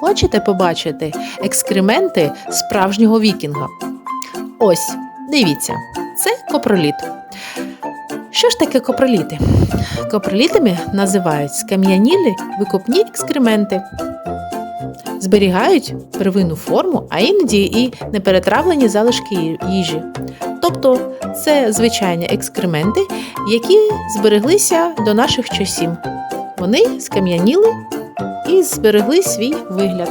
Хочете побачити екскременти справжнього вікінга? Ось, дивіться, це копроліт. Що ж таке копроліти? Копролітами називають скам'янілі викопні екскременти. Зберігають первинну форму, а іноді і неперетравлені залишки їжі. Тобто це звичайні екскременти, які збереглися до наших часів. Вони скам'яніли і зберегли свій вигляд.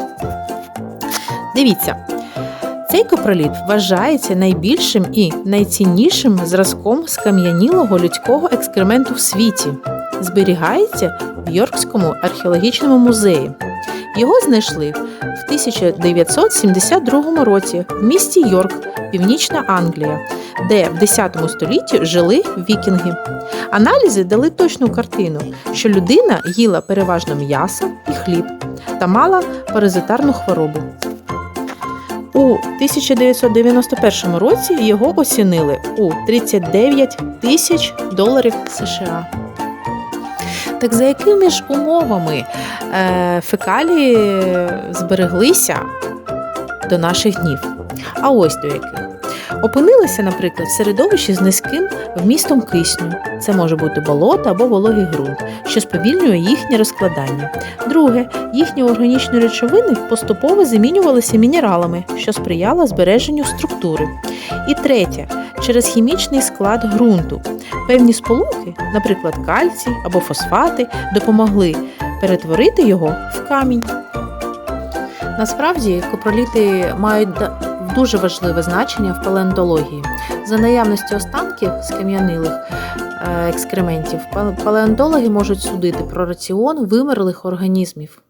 Дивіться, цей копроліт вважається найбільшим і найціннішим зразком скам'янілого людського екскременту в світі. Зберігається в Йоркському археологічному музеї. Його знайшли в 1972 році в місті Йорк, Північна Англія, де в 10 столітті жили вікінги. Аналізи дали точну картину, що людина їла переважно м'ясо і хліб та мала паразитарну хворобу. У 1991 році його оцінили у 39 тисяч доларів США. Так за якими ж умовами е, фекалії збереглися до наших днів? А ось до яких. Опинилися, наприклад, в середовищі з низьким вмістом кисню. Це може бути болото або вологий ґрунт, що сповільнює їхнє розкладання. Друге, їхні органічні речовини поступово замінювалися мінералами, що сприяло збереженню структури. І третє, через хімічний склад ґрунту. Певні сполуки, наприклад, кальцій або фосфати, допомогли перетворити його в камінь. Насправді копроліти мають дуже важливе значення в палеонтології. За наявності останків скам'янилих е, екскрементів, пал- палеонтологи можуть судити про раціон вимерлих організмів.